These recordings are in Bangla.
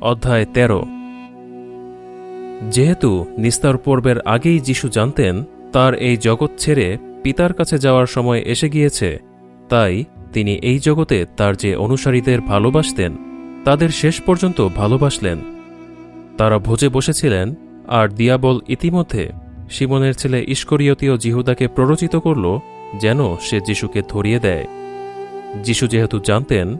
অধ্যায় তেরো। যেহেতু নিস্তার পর্বের আগেই যিশু জানতেন, তার এই জগৎ ছেড়ে পিতার কাছে যাওয়ার সময় এসে গিয়েছে, তাই তিনি এই জগতে তার যে অনুসারীদের ভালোবাসতেন, তাদের শেষ পর্যন্ত ভালোবাসলেন। তারা ভোজে বসেছিলেন, আর দিয়াবল ইতিমধ্যে সিমনের ছেলে ইস্করিয়তীয় জিহুদাকে প্ররোচিত করল, যেন সে যিশুকে ধরিয়ে দেয়। যিশু যেহেতু জানতেন,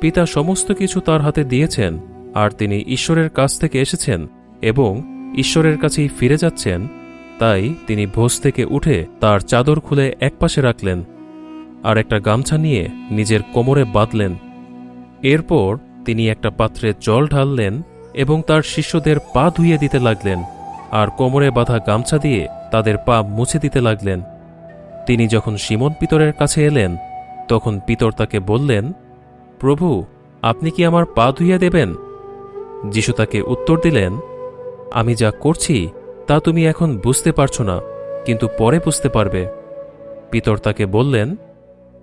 পিতা সমস্ত কিছু তার হাতে দিয়েছেন আর তিনি ঈশ্বরের কাছ থেকে এসেছেন এবং ঈশ্বরের কাছেই ফিরে যাচ্ছেন, তাই তিনি ভোজ থেকে উঠে তার চাদর খুলে একপাশে রাখলেন আর একটা গামছা নিয়ে নিজের কোমরে বাঁধলেন। এরপর তিনি একটা পাত্রে জল ঢাললেন এবং তার শিষ্যদের পা ধুইয়ে দিতে লাগলেন আর কোমরে বাঁধা গামছা দিয়ে তাদের পা মুছে দিতে লাগলেন। তিনি যখন সিমন পিতরের কাছে এলেন, তখন পিতর তাকে বললেন, প্রভু, আপনি কি আমার পা ধুইয়ে দেবেন? যিশু তাকে উত্তর দিলেন, আমি যা করছি, তা তুমি এখন বুঝতে পারছ না, কিন্তু পরে বুঝতে পারবে। পিতর তাকে বললেন,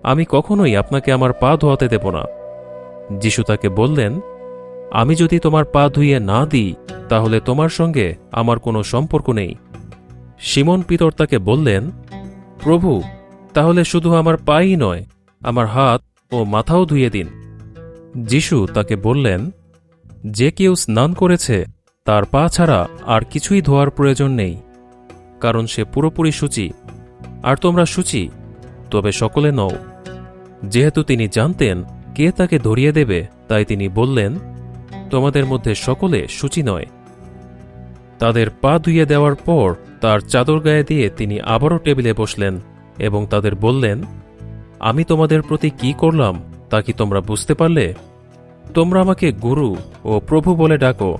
আমি কখনোই আপনাকে আমার পা ধোয়াতে দেব না। যিশু তাকে বললেন, আমি যদি তোমার পা ধুইয়ে না দিই, তাহলে তোমার সঙ্গে আমার কোনো সম্পর্ক নেই। সিমন পিতর তাকে বললেন, প্রভু, তাহলে শুধু আমার পাই নয়, আমার হাত ও মাথাও ধুয়ে দিন। যিশু তাকে বললেন যে কেউ স্নান করেছে, তার পা ছাড়া আর কিছুই ধোয়ার প্রয়োজন নেই, কারণ সে পুরোপুরি সূচি। আর তোমরা সূচি, তবে সকলে নও। যেহেতু তিনি জানতেন কে তাকে ধরিয়ে দেবে, তাই তিনি বললেন, তোমাদের মধ্যে সকলে সূচি নয়। তাদের পা ধুয়ে দেওয়ার পর তার চাদর গায়ে দিয়ে তিনি আবারও টেবিলে বসলেন এবং তাদের বললেন, আমি তোমাদের প্রতি কি করলাম তা কি তোমরা বুঝতে পারলে? তোমরা আমাকে গুরু ও প্রভু বলে ডাকো,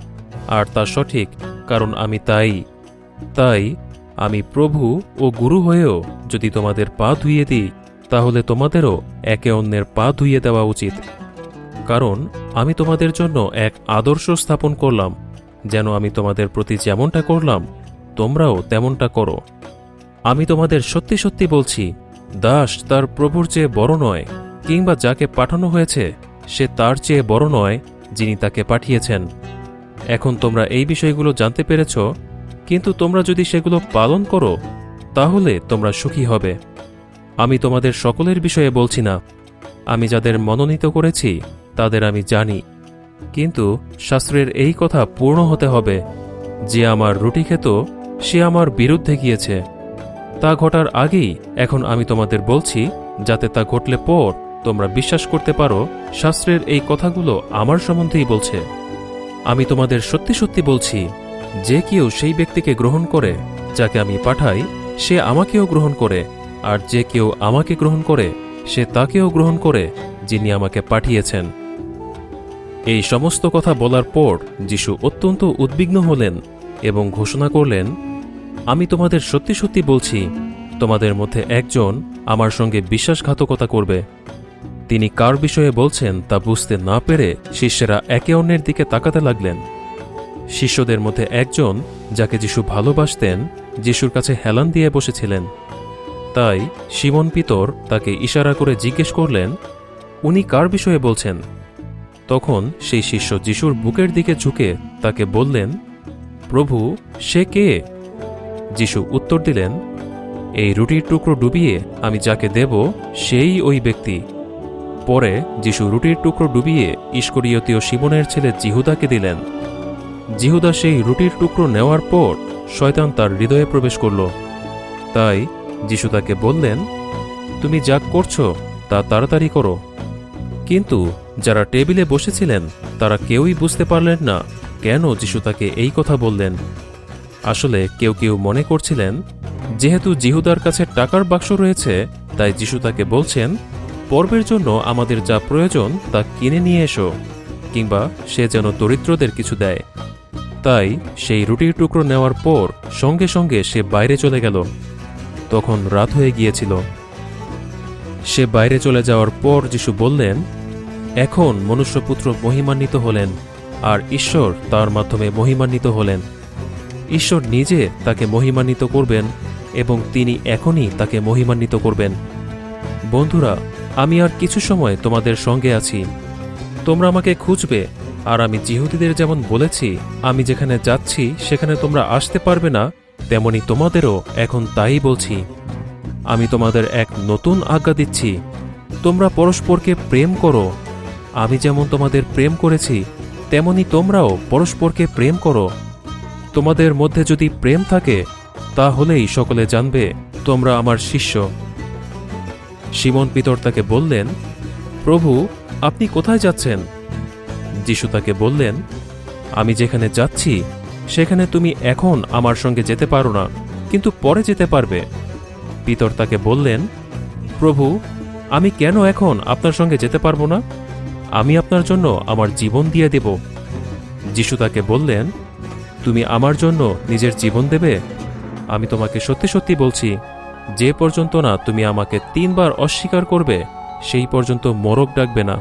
আর তা সঠিক, কারণ আমি তাই। তাই আমি প্রভু ও গুরু হয়েও যদি তোমাদের পা ধুইয়ে দিই, তাহলে তোমাদেরও একে অন্যের পা ধুইয়ে দেওয়া উচিত। কারণ আমি তোমাদের জন্য এক আদর্শ স্থাপন করলাম, যেন আমি তোমাদের প্রতি যেমনটা করলাম, তোমরাও তেমনটা করো। আমি তোমাদের সত্যি সত্যি বলছি, দাস তার প্রভুর চেয়ে বড় নয়, কিংবা যাকে পাঠানো হয়েছে সে তার চেয়ে বড় নয় যিনি তাকে পাঠিয়েছেন। এখন তোমরা এই বিষয়গুলো জানতে পেরেছ, কিন্তু তোমরা যদি সেগুলো পালন করো, তাহলে তোমরা সুখী হবে। আমি তোমাদের সকলের বিষয়ে বলছি না। আমি যাদের মনোনীত করেছি, তাদের আমি জানি। কিন্তু শাস্ত্রের এই কথা পূর্ণ হতে হবে। যে আমার রুটি খেত, সে আমার বিরুদ্ধে গিয়েছে। তা ঘটার আগেই এখন আমি তোমাদের বলছি, যাতে তা ঘটলে পর তোমরা বিশ্বাস করতে পারো, শাস্ত্রের এই কথাগুলো আমার সম্বন্ধেই বলছে। আমি তোমাদের সত্যি সত্যি বলছি, যে কেউ সেই ব্যক্তিকে গ্রহণ করে, যাকে আমি পাঠাই, সে আমাকেও গ্রহণ করে, আর যে কেউ আমাকে গ্রহণ করে, সে তাকেও গ্রহণ করে, যিনি আমাকে পাঠিয়েছেন। এই সমস্ত কথা বলার পর যিশু অত্যন্ত উদ্বিগ্ন হলেন এবং ঘোষণা করলেন, আমি তোমাদের সত্যি সত্যি বলছি, তোমাদের মধ্যে একজন আমার সঙ্গে বিশ্বাসঘাতকতা করবে। তিনি কার বিষয়ে বলছেন তা বুঝতে না পেরে শিষ্যেরা একে অন্যের দিকে তাকাতে লাগলেন। শিষ্যদের মধ্যে একজন, যাকে যিশু ভালোবাসতেন, যিশুর কাছে হেলান দিয়ে বসেছিলেন। তাই সিমন পিতর তাকে ইশারা করে জিজ্ঞেস করলেন, উনি কার বিষয়ে বলছেন? তখন সেই শিষ্য যিশুর বুকের দিকে ঝুঁকে তাকে বললেন, প্রভু, সে কে? যিশু উত্তর দিলেন, এই রুটির টুকরো ডুবিয়ে আমি যাকে দেব, সেই ওই ব্যক্তি। পরে যিশু রুটির টুকরো ডুবিয়ে ইস্করিয়তীয় শিবনের ছেলে জিহুদাকে দিলেন। জিহুদা সেই রুটির টুকরো নেওয়ার পর শয়তান তার হৃদয়ে প্রবেশ করল। তাই যিশু তাকে বললেন, তুমি যা করছ তা তাড়াতাড়ি করো। কিন্তু যারা টেবিলে বসেছিলেন তারা কেউই বুঝতে পারলেন না কেন যিশু তাকে এই কথা বললেন। আসলে কেউ কেউ মনে করছিলেন, যেহেতু জিহুদার কাছে টাকার বাক্স রয়েছে, তাই যিশু তাকে বলছেন পর্বের জন্য আমাদের যা প্রয়োজন তা কিনে নিয়ে এসো, কিংবা সে যেন দরিদ্রদের কিছু দেয়। তাই সেই রুটির টুকরো নেওয়ার পর সঙ্গে সঙ্গে সে বাইরে চলে গেল। তখন রাত হয়ে গিয়েছিল। সে বাইরে চলে যাওয়ার পর যিশু বললেন, এখন মনুষ্যপুত্র মহিমান্বিত হলেন, আর ঈশ্বর তার মাধ্যমে মহিমান্বিত হলেন। ঈশ্বর নিজে তাকে মহিমান্বিত করবেন, এবং তিনি এখনই তাকে মহিমান্বিত করবেন। বন্ধুরা আমি আর কিছু সময় তোমাদের সঙ্গে আছি। তোমরা আমাকে খুঁজবে, আর আমি জিহুদিদের যেমন বলেছি, আমি যেখানে যাচ্ছি, সেখানে তোমরা আসতে পারবে না, তেমনি তোমাদেরও এখন তাই বলছি। আমি তোমাদের এক নতুন আজ্ঞা দিচ্ছি। তোমরা পরস্পরকে প্রেম করো। আমি যেমন তোমাদের প্রেম করেছি, তেমনি তোমরাও পরস্পরকে প্রেম করো। তোমাদের মধ্যে যদি প্রেম থাকে, তাহলেই সকলে জানবে, তোমরা আমার শিষ্য। সিমন পিতর তাকে বললেন, প্রভু, আপনি কোথায় যাচ্ছেন? যিশু তাকে বললেন, আমি যেখানে যাচ্ছি, সেখানে তুমি এখন আমার সঙ্গে যেতে পারো না, কিন্তু পরে যেতে পারবে। পিতর তাকে বললেন, প্রভু, আমি কেন এখন আপনার সঙ্গে যেতে পারব না? আমি আপনার জন্য আমার জীবন দিয়ে দেব। যিশু তাকে বললেন, তুমি আমার জন্য নিজের জীবন দেবে? আমি তোমাকে সত্যি সত্যি বলছি যে পর্যন্ত না তুমি আমাকে তিনবার অস্বীকার করবে সেই পর্যন্ত মোরগ ডাকবে না।